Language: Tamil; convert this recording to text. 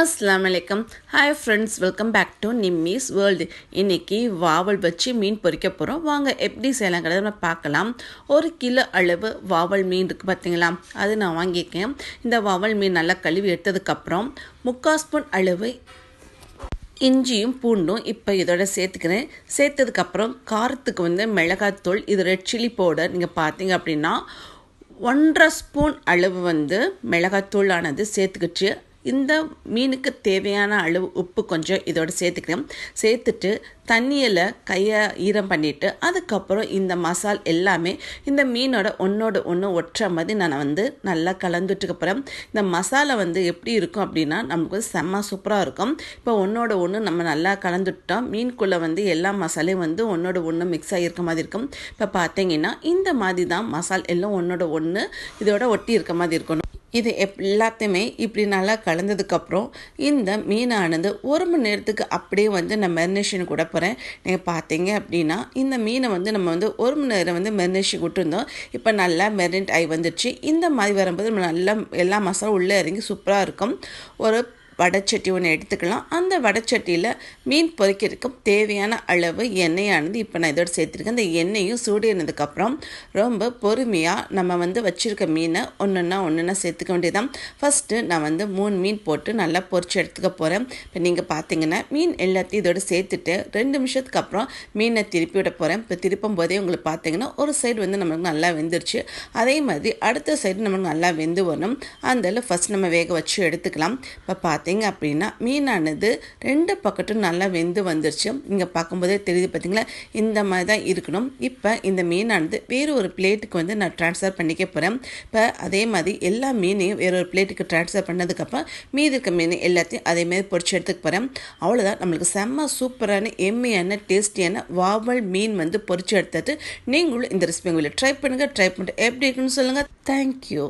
அஸ்லாம் வலைக்கம் hi friends welcome back to Nimmi's world இன்னைக்கு வாவல் வச்சு மீன் பொறிக்க போகிறோம் வாங்க எப்படி செய்யலாங்கிறத நம்ம பார்க்கலாம். ஒரு கிலோ அளவு வாவல் மீன் இருக்குது பார்த்தீங்களா அது நான் வாங்கியிருக்கேன். இந்த வாவல் மீன் நல்லா கழுவி எடுத்ததுக்கப்புறம் முக்கால் ஸ்பூன் அளவு இஞ்சியும் பூண்டும் இப்போ இதோட சேர்த்துக்கிறேன். சேர்த்ததுக்கப்புறம் காரத்துக்கு வந்து மிளகாத்தூள் இது ரெட் சில்லி பவுடர் நீங்கள் பார்த்தீங்க அப்படின்னா ஒன்றரை ஸ்பூன் அளவு வந்து மிளகாத்தூள் ஆனது சேர்த்துக்கிச்சு இந்த மீனுக்கு தேவையான அளவு உப்பு கொஞ்சம் இதோட சேர்த்துக்கிறேன் சேர்த்துட்டு தண்ணியில் கையை ஈரம் பண்ணிவிட்டு அதுக்கப்புறம் இந்த மசால் எல்லாமே இந்த மீனோட ஒன்றோட ஒன்று ஒற்ற மாதிரி நான் வந்து நல்லா கலந்துட்டுக்கு போகிறேன் இந்த மசாலா வந்து எப்படி இருக்கும் அப்படின்னா நமக்கு செம்ம சூப்பராக இருக்கும். இப்போ ஒன்றோட ஒன்று நம்ம நல்லா கலந்துட்டோம். மீனுக்குள்ளே வந்து எல்லா மசாலையும் வந்து ஒன்றோட ஒன்று மிக்ஸ் ஆகியிருக்க மாதிரி இருக்கும். இப்போ பார்த்தீங்கன்னா இந்த மாதிரி தான் மசால் எல்லாம் ஒன்றோட ஒன்று இதோட ஒட்டி இருக்க மாதிரி இருக்கணும். இது எப் எல்லாத்தையுமே இப்படி நல்லா கலந்ததுக்கப்புறம் இந்த மீனானது ஒரு மணி நேரத்துக்கு அப்படியே வந்து நான் மெரினேஷன் கூட போகிறேன் நீங்கள் பார்த்தீங்க அப்படின்னா இந்த மீனை வந்து நம்ம வந்து ஒரு மணி நேரம் வந்து மெரினேஷன் விட்டுருந்தோம். இப்போ நல்லா மெரினேட் ஆகி வந்துடுச்சு இந்த மாதிரி வரும்போது நம்ம நல்லா எல்லா மசாலும் உள்ளே இறங்கி சூப்பராக இருக்கும். ஒரு வடைச்சட்டி ஒன்று எடுத்துக்கலாம். அந்த வடைச்சட்டியில் மீன் பொறிக்கிறதுக்கு தேவையான அளவு எண்ணெயானது இப்போ நான் இதோட சேர்த்துருக்கேன். அந்த எண்ணெயும் சூடினதுக்கப்புறம் ரொம்ப பொறுமையாக நம்ம வந்து வச்சுருக்க மீனை ஒன்றுன்னா ஒன்றுன்னா சேர்த்துக்க வேண்டியதான் ஃபஸ்ட்டு நான் வந்து மூணு மீன் போட்டு நல்லா பொறிச்சு எடுத்துக்க போகிறேன் இப்போ நீங்கள் பார்த்தீங்கன்னா மீன் எல்லாத்தையும் இதோட சேர்த்துட்டு ரெண்டு நிமிஷத்துக்கு அப்புறம் மீனை திருப்பி விட போகிறேன் இப்போ திருப்பும் போதே உங்களுக்கு பார்த்தீங்கன்னா ஒரு சைடு வந்து நம்மளுக்கு நல்லா வெந்துருச்சு. அதே மாதிரி அடுத்த சைடு நம்மளுக்கு நல்லா வெந்து வரணும் அந்த ஃபஸ்ட் நம்ம வேக வச்சு எடுத்துக்கலாம். இப்போ பார்த்தீங்க அப்படின்னா மீனானது ரெண்டு பக்கட்டும் நல்லா வெந்து வந்துருச்சு. இங்கே பார்க்கும்போதே தெரியுது பார்த்தீங்களா இந்த மாதிரி தான் இருக்கணும். இப்போ இந்த மீனானது வேறு ஒரு பிளேட்டுக்கு வந்து நான் ட்ரான்ஸ்ஃபர் பண்ணிக்க போகிறேன் இப்போ அதே மாதிரி எல்லா மீனையும் வேற ஒரு பிளேட்டுக்கு ட்ரான்ஸ்ஃபர் பண்ணதுக்கப்புறம் மீதி இருக்க மீன் எல்லாத்தையும் அதேமாதிரி பொறிச்சு எடுத்துக்க போகிறேன் அவ்வளோதான் நம்மளுக்கு செம்ம சூப்பரான எம்மையான டேஸ்டியான வாவல் மீன் வந்து பொறிச்சு எடுத்துட்டு நீங்களும் இந்த ரெசிபி உங்களை ட்ரை பண்ணுங்கள் ட்ரை பண்ணிட்டு எப்படி இருக்குன்னு சொல்லுங்கள் தேங்க்யூ